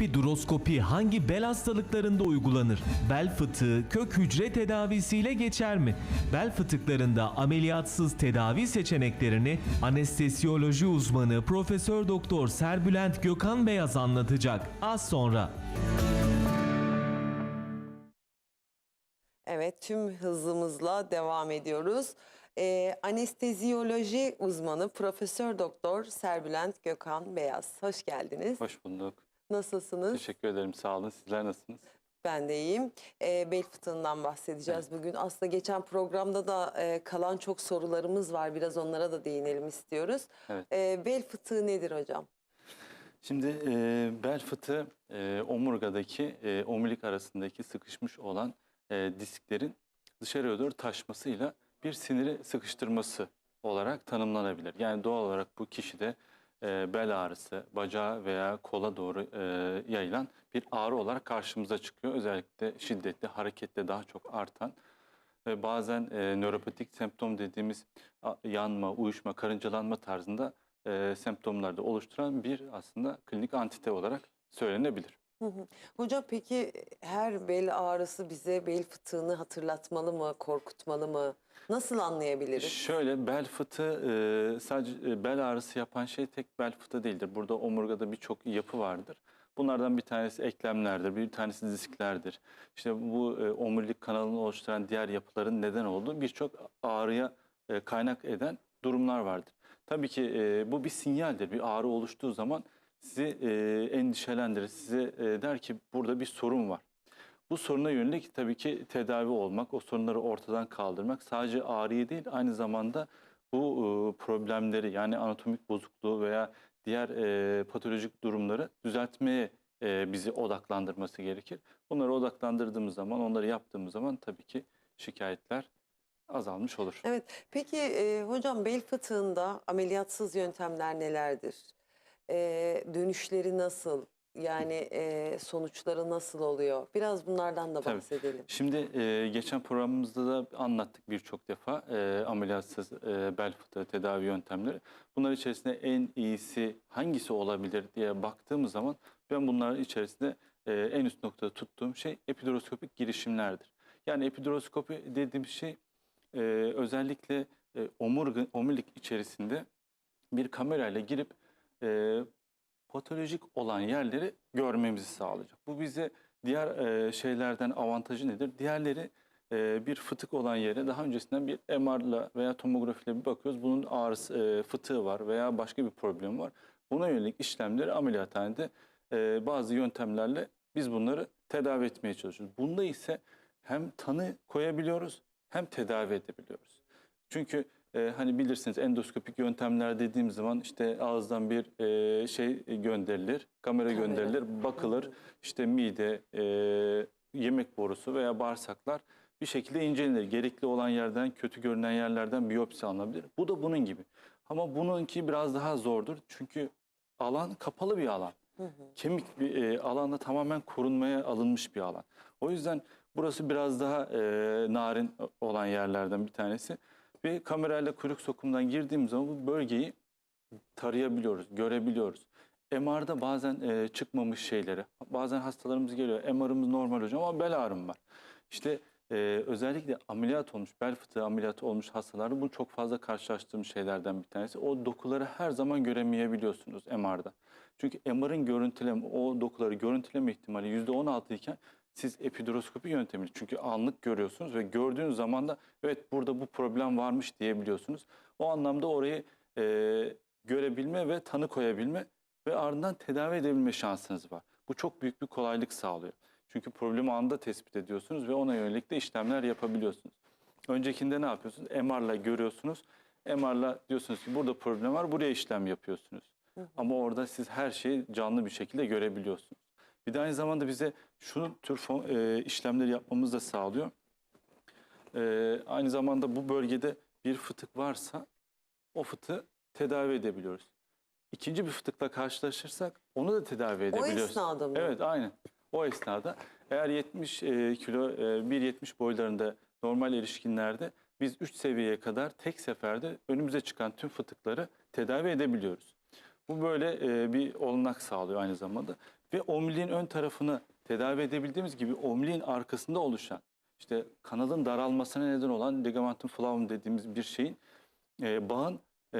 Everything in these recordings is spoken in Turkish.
Epiduroskopi hangi bel hastalıklarında uygulanır? Bel fıtığı kök hücre tedavisiyle geçer mi? Bel fıtıklarında ameliyatsız tedavi seçeneklerini anesteziyoloji uzmanı Profesör Doktor Serbülent Gökhan Beyaz anlatacak. Az sonra. Evet, tüm hızımızla devam ediyoruz. Ee, anesteziyoloji uzmanı Profesör Doktor Serbülent Gökhan Beyaz. Hoş geldiniz. Hoş bulduk. Nasılsınız? Teşekkür ederim. Sağ olun. Sizler nasılsınız? Ben de iyiyim. Ee, bel fıtığından bahsedeceğiz bugün. Aslında geçen programda da e, kalan çok sorularımız var. Biraz onlara da değinelim istiyoruz. Evet. Ee, bel fıtığı nedir hocam? Şimdi e, bel fıtığı e, omurgadaki e, omurilik arasındaki sıkışmış olan e, disklerin dışarıya doğru taşmasıyla bir siniri sıkıştırması olarak tanımlanabilir. Yani doğal olarak bu kişide e, bel ağrısı, bacağı veya kola doğru e, yayılan bir ağrı olarak karşımıza çıkıyor. Özellikle şiddetli, harekette daha çok artan ve bazen e, nöropatik semptom dediğimiz yanma, uyuşma, karıncalanma tarzında e, semptomlarda oluşturan bir aslında klinik antite olarak söylenebilir. Hı. Hocam peki her bel ağrısı bize bel fıtığını hatırlatmalı mı, korkutmalı mı? Nasıl anlayabiliriz? Şöyle bel fıtığı e, sadece e, bel ağrısı yapan şey tek bel fıtığı değildir. Burada omurgada birçok yapı vardır. Bunlardan bir tanesi eklemlerdir, bir tanesi disklerdir. İşte bu e, omurilik kanalını oluşturan diğer yapıların neden olduğu birçok ağrıya e, kaynak eden durumlar vardır. Tabii ki e, bu bir sinyaldir. Bir ağrı oluştuğu zaman sizi e, endişelendirir. Size e, der ki burada bir sorun var. Bu soruna yönelik tabii ki tedavi olmak, o sorunları ortadan kaldırmak sadece ağrıyı değil aynı zamanda bu e, problemleri yani anatomik bozukluğu veya diğer e, patolojik durumları düzeltmeye e, bizi odaklandırması gerekir. Bunları odaklandırdığımız zaman, onları yaptığımız zaman tabii ki şikayetler azalmış olur. Evet. Peki e, hocam bel fıtığında ameliyatsız yöntemler nelerdir? E, dönüşleri nasıl? Yani e, sonuçları nasıl oluyor? Biraz bunlardan da Tabii. bahsedelim. Şimdi e, geçen programımızda da anlattık birçok defa e, ameliyatsız e, bel fıtığı tedavi yöntemleri. Bunlar içerisinde en iyisi hangisi olabilir diye baktığımız zaman ben bunların içerisinde e, en üst noktada tuttuğum şey epiduroskopik girişimlerdir. Yani epiduroskopi dediğim şey e, özellikle e, omurga, omurilik içerisinde bir kamerayla girip e, patolojik olan yerleri görmemizi sağlayacak. Bu bize diğer e, şeylerden avantajı nedir? Diğerleri e, bir fıtık olan yere daha öncesinden bir MR'la veya tomografiyle bir bakıyoruz. Bunun ağrısı, e, fıtığı var veya başka bir problem var. Buna yönelik işlemleri ameliyathanede e, bazı yöntemlerle biz bunları tedavi etmeye çalışıyoruz. Bunda ise hem tanı koyabiliyoruz hem tedavi edebiliyoruz. Çünkü e, hani bilirsiniz endoskopik yöntemler dediğim zaman işte ağızdan bir e, şey gönderilir, kamera Kamera. gönderilir, bakılır. İşte mide, e, yemek borusu veya bağırsaklar bir şekilde incelenir. Gerekli olan yerden, kötü görünen yerlerden biyopsi alınabilir. Bu da bunun gibi. Ama bununki biraz daha zordur. Çünkü alan kapalı bir alan. Hı hı. Kemik bir e, alanda tamamen korunmaya alınmış bir alan. O yüzden burası biraz daha e, narin olan yerlerden bir tanesi. Ve kamerayla kuyruk sokumdan girdiğim zaman bu bölgeyi tarayabiliyoruz, görebiliyoruz. MR'da bazen e, çıkmamış şeyleri, bazen hastalarımız geliyor, MR'ımız normal hocam ama bel ağrım var. İşte e, özellikle ameliyat olmuş, bel fıtığı ameliyatı olmuş hastalarda bu çok fazla karşılaştığım şeylerden bir tanesi. O dokuları her zaman göremeyebiliyorsunuz MR'da. Çünkü MR'ın görüntüleme, o dokuları görüntüleme ihtimali %16 iken siz epiduroskopi yöntemiyle çünkü anlık görüyorsunuz ve gördüğünüz zaman da evet burada bu problem varmış diyebiliyorsunuz. O anlamda orayı e, görebilme ve tanı koyabilme ve ardından tedavi edebilme şansınız var. Bu çok büyük bir kolaylık sağlıyor. Çünkü problemi anında tespit ediyorsunuz ve ona yönelik de işlemler yapabiliyorsunuz. Öncekinde ne yapıyorsunuz? MR'la görüyorsunuz. MR'la diyorsunuz ki burada problem var, buraya işlem yapıyorsunuz. Hı hı. Ama orada siz her şeyi canlı bir şekilde görebiliyorsunuz. Bir de aynı zamanda bize şu tür fon- e, işlemleri yapmamızı da sağlıyor. E, aynı zamanda bu bölgede bir fıtık varsa o fıtığı tedavi edebiliyoruz. İkinci bir fıtıkla karşılaşırsak onu da tedavi O edebiliyoruz. esnada mı? Evet aynen. O esnada eğer 70 e, kilo, e, 1.70 boylarında normal erişkinlerde biz 3 seviyeye kadar tek seferde önümüze çıkan tüm fıtıkları tedavi edebiliyoruz. Bu böyle e, bir olanak sağlıyor aynı zamanda. Ve omliliğin ön tarafını tedavi edebildiğimiz gibi omliliğin arkasında oluşan işte kanalın daralmasına neden olan ligamentum flavum dediğimiz bir şeyin e, bağın e,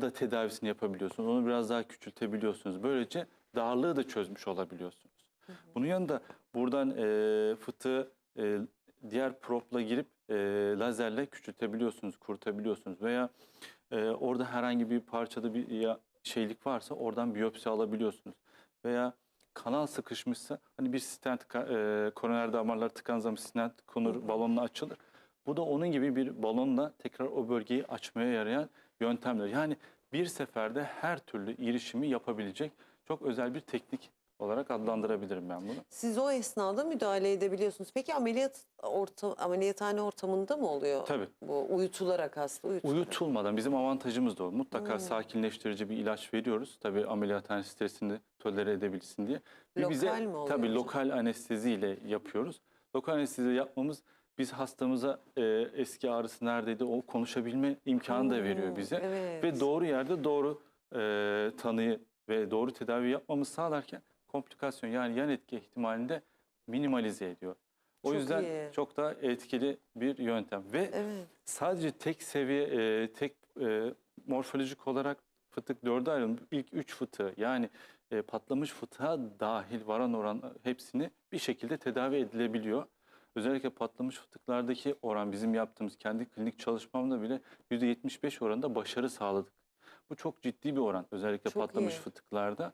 da tedavisini yapabiliyorsunuz. Onu biraz daha küçültebiliyorsunuz. Böylece darlığı da çözmüş olabiliyorsunuz. Bunun yanında buradan e, fıtığı e, diğer propla girip e, lazerle küçültebiliyorsunuz, kurutabiliyorsunuz. Veya e, orada herhangi bir parçada bir ya, şeylik varsa oradan biyopsi alabiliyorsunuz. Veya kanal sıkışmışsa hani bir stent, e, koroner damarlar tıkan zaman stent konur, balonla açılır. Bu da onun gibi bir balonla tekrar o bölgeyi açmaya yarayan yöntemler. Yani bir seferde her türlü girişimi yapabilecek çok özel bir teknik olarak adlandırabilirim ben bunu. Siz o esnada müdahale edebiliyorsunuz. Peki ameliyat orta, ameliyathane ortamında mı oluyor? Tabii. Bu uyutularak hasta uyutularak. Uyutulmadan bizim avantajımız da o. Mutlaka Hmm. sakinleştirici bir ilaç veriyoruz. Tabii ameliyathane stresini tolere edebilsin diye. Lokal mi oluyor Tabii hocam? lokal anesteziyle yapıyoruz. Lokal anestezi yapmamız biz hastamıza e, eski ağrısı neredeydi o konuşabilme imkanı da veriyor Hmm, bize. Evet. Ve doğru yerde doğru e, tanıyı ve doğru tedavi yapmamız sağlarken komplikasyon yani yan etki ihtimalini de minimalize ediyor. O Çok yüzden iyi. çok daha etkili bir yöntem ve Evet. sadece tek seviye, e, tek e, morfolojik olarak fıtık dörde ayrılmış. İlk üç fıtığı yani e, patlamış fıtığa dahil varan oran hepsini bir şekilde tedavi edilebiliyor. Özellikle patlamış fıtıklardaki oran bizim yaptığımız kendi klinik çalışmamda bile %75 oranında başarı sağladık. Bu çok ciddi bir oran özellikle Çok patlamış iyi. fıtıklarda.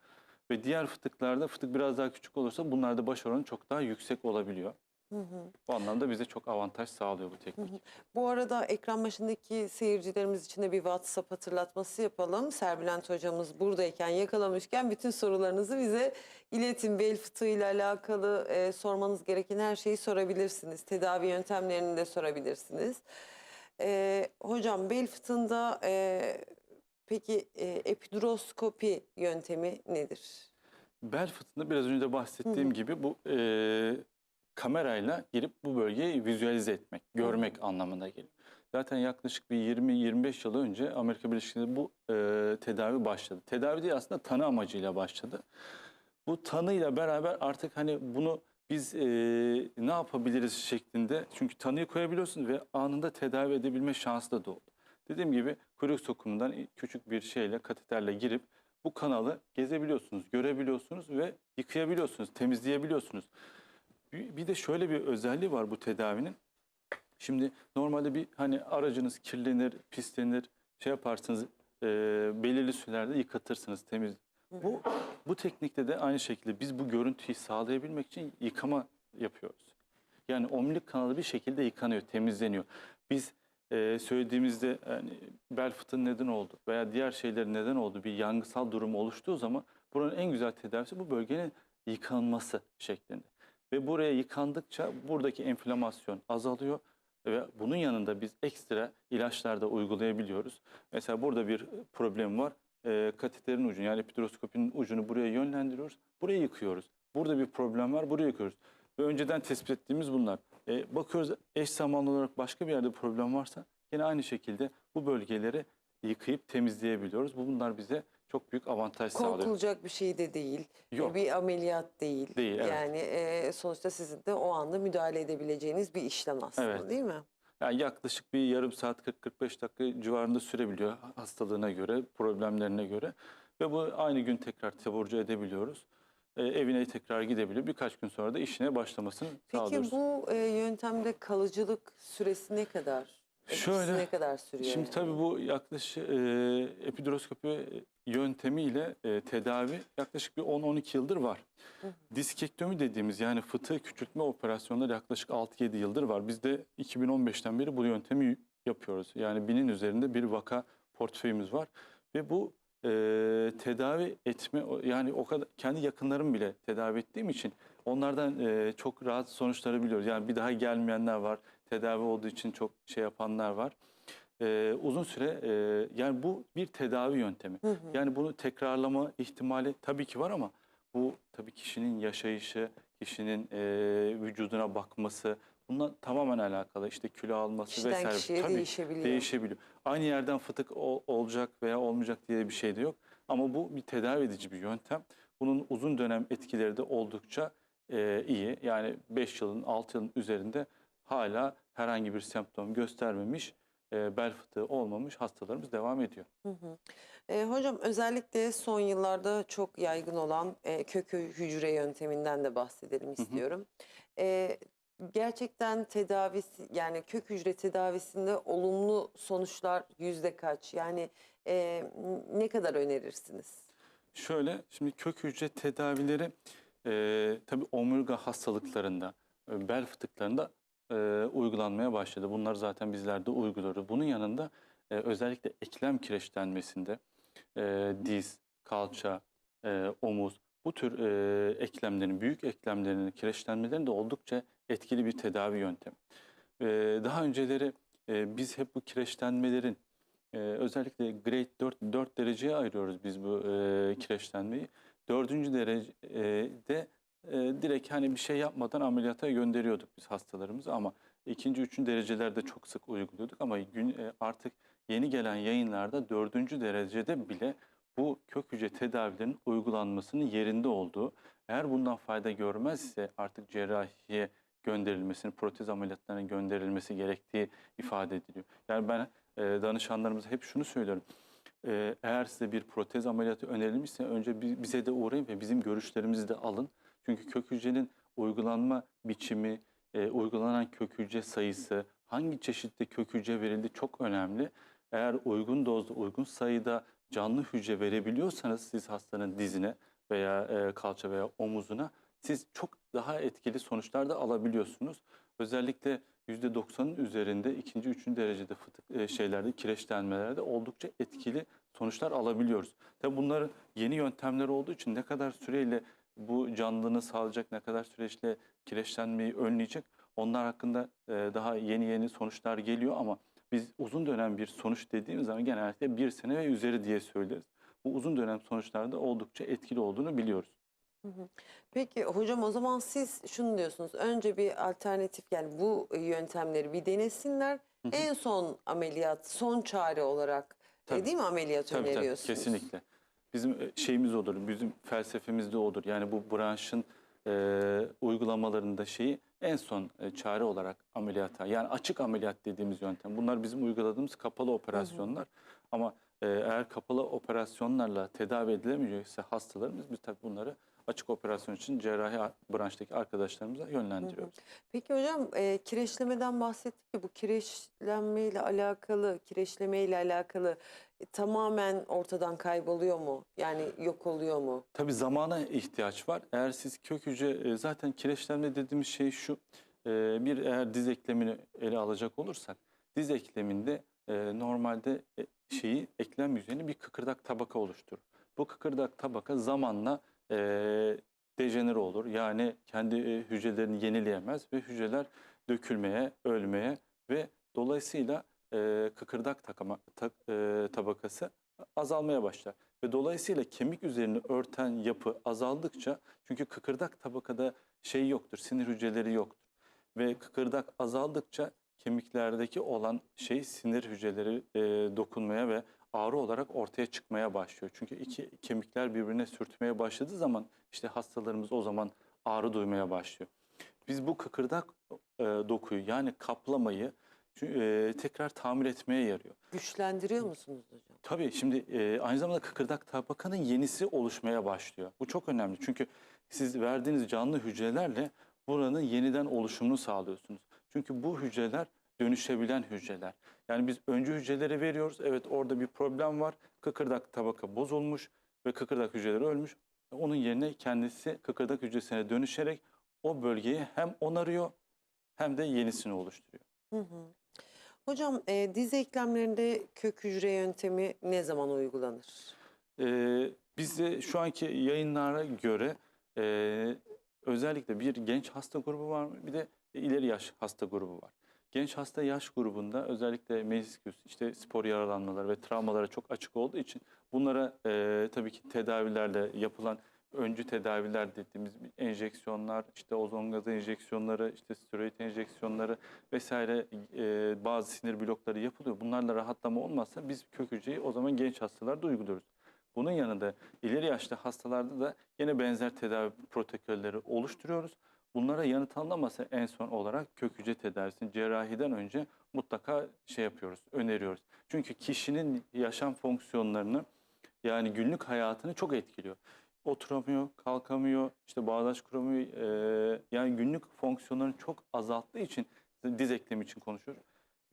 Ve diğer fıtıklarda fıtık biraz daha küçük olursa bunlarda başarı oranı çok daha yüksek olabiliyor. Hı hı. Bu anlamda bize çok avantaj sağlıyor bu teknik. Bu arada ekran başındaki seyircilerimiz için de bir WhatsApp hatırlatması yapalım. Serbülent hocamız buradayken yakalamışken bütün sorularınızı bize iletin. Bel fıtığıyla alakalı e, sormanız gereken her şeyi sorabilirsiniz. Tedavi yöntemlerini de sorabilirsiniz. E, hocam bel fıtığında e, peki e, epiduroskopi yöntemi nedir? Bel fıtığında biraz önce de bahsettiğim Hı hı. gibi bu e, kamerayla girip bu bölgeyi vizüelize etmek, görmek anlamına geliyor. Zaten yaklaşık bir 20-25 yıl önce Amerika Birleşik Devletleri bu e, tedavi başladı. Tedavi değil aslında tanı amacıyla başladı. Bu tanıyla beraber artık hani bunu biz e, ne yapabiliriz şeklinde çünkü tanıyı koyabiliyorsunuz ve anında tedavi edebilme şansı da doğdu. Dediğim gibi kuyruk sokumundan küçük bir şeyle kateterle girip bu kanalı gezebiliyorsunuz, görebiliyorsunuz ve yıkayabiliyorsunuz, temizleyebiliyorsunuz. Bir de şöyle bir özelliği var bu tedavinin. Şimdi normalde bir hani aracınız kirlenir, pislenir, şey yaparsınız, e, belirli sürelerde yıkatırsınız, temiz. Bu bu teknikte de aynı şekilde biz bu görüntüyü sağlayabilmek için yıkama yapıyoruz. Yani omurilik kanalı bir şekilde yıkanıyor, temizleniyor. Biz e, söylediğimizde yani bel fıtığı neden oldu veya diğer şeylerin neden oldu bir yangısal durum oluştuğu zaman buranın en güzel tedavisi bu bölgenin yıkanması şeklinde. Ve buraya yıkandıkça buradaki enflamasyon azalıyor ve bunun yanında biz ekstra ilaçlar da uygulayabiliyoruz. Mesela burada bir problem var. E, kateterin ucunu yani epiduroskopinin ucunu buraya yönlendiriyoruz. Burayı yıkıyoruz. Burada bir problem var. Burayı yıkıyoruz. Ve önceden tespit ettiğimiz bunlar. E, bakıyoruz eş zamanlı olarak başka bir yerde problem varsa yine aynı şekilde bu bölgeleri yıkayıp temizleyebiliyoruz. Bu bunlar bize çok büyük avantaj sağlıyor. Korkulacak bir şey de değil. e, Yok. Bir ameliyat değil. Değil, evet. Yani e, sonuçta sizin de o anda müdahale edebileceğiniz bir işlem aslında Evet. değil mi? Yani yaklaşık bir yarım saat 40-45 dakika civarında sürebiliyor hastalığına göre, problemlerine göre. Ve bu aynı gün tekrar taburcu edebiliyoruz. E, evine tekrar gidebiliyor. Birkaç gün sonra da işine başlamasını Peki sağlıyoruz. bu e, yöntemde kalıcılık süresi ne kadar? Şöyle, ne kadar sürüyor? Şimdi yani? tabii bu yaklaşık e, epiduroskopi yöntemiyle e, tedavi yaklaşık bir 10-12 yıldır var. Diskektomi dediğimiz yani fıtığı küçültme operasyonları yaklaşık 6-7 yıldır var. Biz de 2015'ten beri bu yöntemi yapıyoruz. Yani binin üzerinde bir vaka portföyümüz var ve bu e, tedavi etme yani o kadar kendi yakınlarım bile tedavi ettiğim için onlardan e, çok rahat sonuçları biliyoruz. Yani bir daha gelmeyenler var. Tedavi olduğu için çok şey yapanlar var. E, uzun süre e, yani bu bir tedavi yöntemi. Hı hı. Yani bunu tekrarlama ihtimali tabii ki var ama bu tabii kişinin yaşayışı, kişinin e, vücuduna bakması bununla tamamen alakalı. İşte kilo alması Kişiden vesaire. kişiye tabii değişebiliyor. değişebiliyor. Aynı yerden fıtık ol- olacak veya olmayacak diye bir şey de yok. Ama bu bir tedavi edici bir yöntem. Bunun uzun dönem etkileri de oldukça e, iyi. Yani 5 yılın 6 yılın üzerinde hala herhangi bir semptom göstermemiş, e, bel fıtığı olmamış hastalarımız devam ediyor. Hı hı. E, hocam özellikle son yıllarda çok yaygın olan e, kök hücre yönteminden de bahsedelim istiyorum. E, gerçekten tedavisi yani kök hücre tedavisinde olumlu sonuçlar yüzde kaç? Yani e, ne kadar önerirsiniz? Şöyle, şimdi kök hücre tedavileri e, tabii omurga hastalıklarında, e, bel fıtıklarında e, uygulanmaya başladı. Bunlar zaten bizler de uyguluyoruz. Bunun yanında e, özellikle eklem kireçlenmesinde e, diz, kalça, e, omuz bu tür e, eklemlerin, büyük eklemlerinin kireçlenmelerinin de oldukça etkili bir tedavi yöntemi. E, daha önceleri e, biz hep bu kireçlenmelerin ee, özellikle grade 4, 4 dereceye ayırıyoruz biz bu e, kireçlenmeyi. Dördüncü derecede e, direkt hani bir şey yapmadan ameliyata gönderiyorduk biz hastalarımızı ama ikinci, üçüncü derecelerde çok sık uyguluyorduk ama gün e, artık yeni gelen yayınlarda dördüncü derecede bile bu kök hücre tedavilerinin uygulanmasının yerinde olduğu, eğer bundan fayda görmezse artık cerrahiye gönderilmesini, protez ameliyatlarına gönderilmesi gerektiği ifade ediliyor. Yani ben e, danışanlarımıza hep şunu söylüyorum. E, eğer size bir protez ameliyatı önerilmişse önce bi- bize de uğrayın ve bizim görüşlerimizi de alın. Çünkü kök hücrenin uygulanma biçimi, e, uygulanan kök hücre sayısı, hangi çeşitte kök hücre verildi çok önemli. Eğer uygun dozda, uygun sayıda canlı hücre verebiliyorsanız siz hastanın dizine veya e, kalça veya omuzuna siz çok daha etkili sonuçlar da alabiliyorsunuz. Özellikle %90'ın üzerinde ikinci, üçüncü derecede fıtık e, şeylerde, kireçlenmelerde oldukça etkili sonuçlar alabiliyoruz. Tabii bunların yeni yöntemleri olduğu için ne kadar süreyle bu canlılığını sağlayacak, ne kadar süreçle kireçlenmeyi önleyecek onlar hakkında e, daha yeni yeni sonuçlar geliyor ama biz uzun dönem bir sonuç dediğimiz zaman genellikle bir sene ve üzeri diye söyleriz. Bu uzun dönem sonuçlarda oldukça etkili olduğunu biliyoruz. Hı hı. Peki hocam o zaman siz şunu diyorsunuz. Önce bir alternatif yani bu yöntemleri bir denesinler. Hı hı. En son ameliyat, son çare olarak e, Tabii. değil mi ameliyat Tabii tabii öneriyorsunuz? kesinlikle. Bizim e, şeyimiz odur, bizim felsefemiz de odur. Yani bu branşın e, uygulamalarında şeyi en son e, çare olarak ameliyata. Yani açık ameliyat dediğimiz yöntem. Bunlar bizim uyguladığımız kapalı operasyonlar. Ama e, eğer kapalı operasyonlarla tedavi edilemeyecekse hastalarımız biz tabii bunları açık operasyon için cerrahi branştaki arkadaşlarımıza yönlendiriyoruz. Peki hocam e, kireçlemeden bahsettik ki bu kireçlenmeyle alakalı, kireçlemeyle alakalı e, tamamen ortadan kayboluyor mu? Yani yok oluyor mu? Tabii zamana ihtiyaç var. Eğer siz kök hücre e, zaten kireçlenme dediğimiz şey şu. e, Bir eğer diz eklemini ele alacak olursak diz ekleminde e, normalde e, şeyi eklem yüzeyini bir kıkırdak tabaka oluşturur. Bu kıkırdak tabaka zamanla e, dejenere olur. Yani kendi hücrelerini yenileyemez ve hücreler dökülmeye, ölmeye ve dolayısıyla e, kıkırdak takama, tak- e, tabakası azalmaya başlar. Ve dolayısıyla kemik üzerini örten yapı azaldıkça çünkü kıkırdak tabakada şey yoktur, sinir hücreleri yoktur. Ve kıkırdak azaldıkça kemiklerdeki olan şey sinir hücreleri e, dokunmaya ve ağrı olarak ortaya çıkmaya başlıyor. Çünkü iki kemikler birbirine sürtmeye başladığı zaman işte hastalarımız o zaman ağrı duymaya başlıyor. Biz bu kıkırdak e, dokuyu yani kaplamayı e, tekrar tamir etmeye yarıyor. Güçlendiriyor musunuz hocam? Tabii şimdi e, aynı zamanda kıkırdak tabakanın yenisi oluşmaya başlıyor. Bu çok önemli çünkü siz verdiğiniz canlı hücrelerle buranın yeniden oluşumunu sağlıyorsunuz. Çünkü bu hücreler dönüşebilen hücreler. Yani biz öncü hücreleri veriyoruz. Evet orada bir problem var. Kıkırdak tabaka bozulmuş ve kıkırdak hücreleri ölmüş. Onun yerine kendisi kıkırdak hücresine dönüşerek o bölgeyi hem onarıyor hem de yenisini oluşturuyor. Hı hı. Hocam e, diz eklemlerinde kök hücre yöntemi ne zaman uygulanır? Ee, bizde şu anki yayınlara göre e, özellikle bir genç hasta grubu var? Bir de ileri yaş hasta grubu var. Genç hasta yaş grubunda özellikle menisküs, işte spor yaralanmaları ve travmalara çok açık olduğu için bunlara e, tabii ki tedavilerle yapılan öncü tedaviler dediğimiz enjeksiyonlar, işte ozon gazı enjeksiyonları, işte steroid enjeksiyonları vesaire e, bazı sinir blokları yapılıyor. Bunlarla rahatlama olmazsa biz kök hücreyi o zaman genç hastalarda uyguluyoruz. Bunun yanında ileri yaşlı hastalarda da yine benzer tedavi protokolleri oluşturuyoruz. Bunlara yanıt alınamasa en son olarak kök hücre tedavisini cerrahiden önce mutlaka şey yapıyoruz, öneriyoruz. Çünkü kişinin yaşam fonksiyonlarını yani günlük hayatını çok etkiliyor. Oturamıyor, kalkamıyor, işte bağdaş kuramıyor. eee, yani günlük fonksiyonlarını çok azalttığı için diz eklemi için konuşuyorum.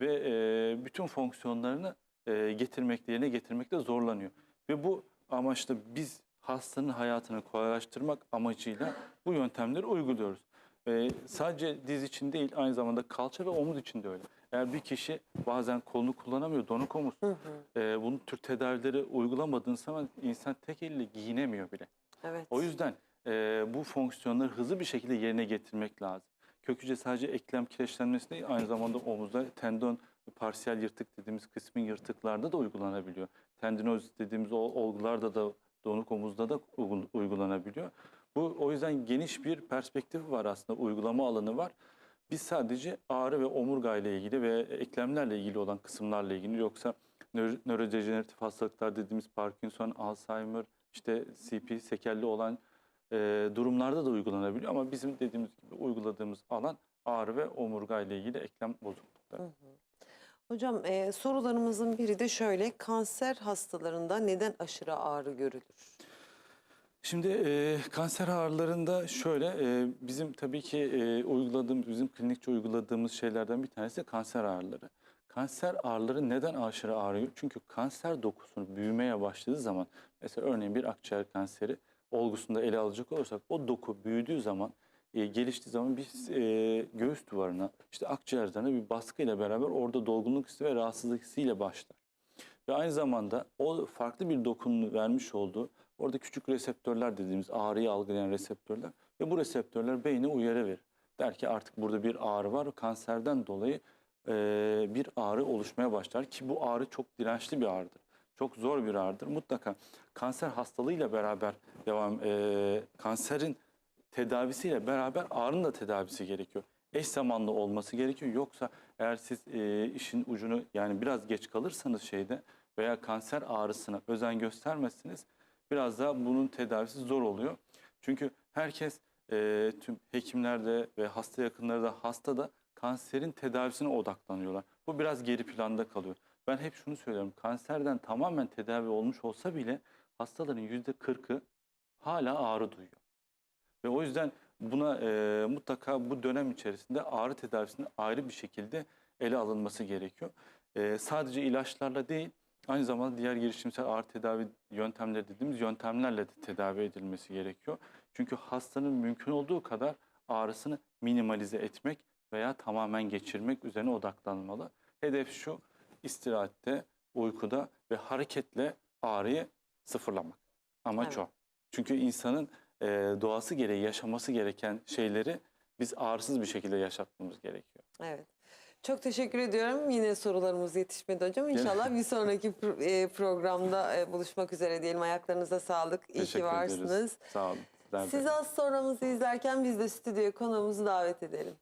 Ve eee, bütün fonksiyonlarını eee, getirmekte, yerine getirmekte zorlanıyor. Ve bu amaçla biz hastanın hayatını kolaylaştırmak amacıyla bu yöntemleri uyguluyoruz. Ee, sadece diz için değil aynı zamanda kalça ve omuz için de öyle. Eğer bir kişi bazen kolunu kullanamıyor, donuk omuz, e, bunun tür tedavileri uygulamadığın zaman insan tek elle giyinemiyor bile. Evet. O yüzden e, bu fonksiyonları hızlı bir şekilde yerine getirmek lazım. Kök hücre sadece eklem kireçlenmesi değil, aynı zamanda omuzda tendon parsiyel yırtık dediğimiz kısmın yırtıklarda da uygulanabiliyor. Tendinoz dediğimiz olgularda da donuk omuzda da uygu- uygulanabiliyor. Bu o yüzden geniş bir perspektif var aslında, uygulama alanı var. Biz sadece ağrı ve omurga ile ilgili ve eklemlerle ilgili olan kısımlarla ilgili yoksa nöro- nörodejeneratif hastalıklar dediğimiz Parkinson, Alzheimer, işte CP, sekelli olan e, durumlarda da uygulanabiliyor ama bizim dediğimiz gibi uyguladığımız alan ağrı ve omurga ile ilgili eklem bozuklukları. Hocam e, sorularımızın biri de şöyle. Kanser hastalarında neden aşırı ağrı görülür? Şimdi e, kanser ağrılarında şöyle e, bizim tabii ki e, uyguladığımız bizim klinikçe uyguladığımız şeylerden bir tanesi kanser ağrıları. Kanser ağrıları neden aşırı ağrıyor? Çünkü kanser dokusunun büyümeye başladığı zaman mesela örneğin bir akciğer kanseri olgusunda ele alacak olursak o doku büyüdüğü zaman e, geliştiği zaman biz e, göğüs duvarına işte akciğer üzerine bir baskıyla beraber orada dolgunluk hissi ve rahatsızlık hissiyle başlar. Ve aynı zamanda o farklı bir dokunun vermiş olduğu orada küçük reseptörler dediğimiz ağrıyı algılayan reseptörler ve bu reseptörler beyne uyarı verir. Der ki artık burada bir ağrı var kanserden dolayı e, bir ağrı oluşmaya başlar ki bu ağrı çok dirençli bir ağrıdır. Çok zor bir ağrıdır. Mutlaka kanser hastalığıyla beraber devam e, kanserin tedavisiyle beraber ağrının da tedavisi gerekiyor. Eş zamanlı olması gerekiyor. Yoksa eğer siz e, işin ucunu yani biraz geç kalırsanız şeyde veya kanser ağrısına özen göstermezsiniz biraz daha bunun tedavisi zor oluyor. Çünkü herkes e, tüm hekimler de ve hasta yakınları da hasta da kanserin tedavisine odaklanıyorlar. Bu biraz geri planda kalıyor. Ben hep şunu söylüyorum. Kanserden tamamen tedavi olmuş olsa bile hastaların yüzde kırkı hala ağrı duyuyor. Ve o yüzden buna e, mutlaka bu dönem içerisinde ağrı tedavisinin ayrı bir şekilde ele alınması gerekiyor. E, sadece ilaçlarla değil, aynı zamanda diğer girişimsel ağrı tedavi yöntemleri dediğimiz yöntemlerle de tedavi edilmesi gerekiyor. Çünkü hastanın mümkün olduğu kadar ağrısını minimalize etmek veya tamamen geçirmek üzerine odaklanmalı. Hedef şu, istirahatte, uykuda ve hareketle ağrıyı sıfırlamak. Amaç Evet. o. Çünkü insanın e, doğası gereği yaşaması gereken şeyleri biz ağrısız bir şekilde yaşatmamız gerekiyor. Evet. Çok teşekkür ediyorum. Yine sorularımız yetişmedi hocam. İnşallah bir sonraki e, programda e, buluşmak üzere diyelim. Ayaklarınıza sağlık. İyi ki Teşekkür ederiz. varsınız. Sağ olun. Siz az sonramızı izlerken biz de stüdyoya konuğumuzu davet edelim.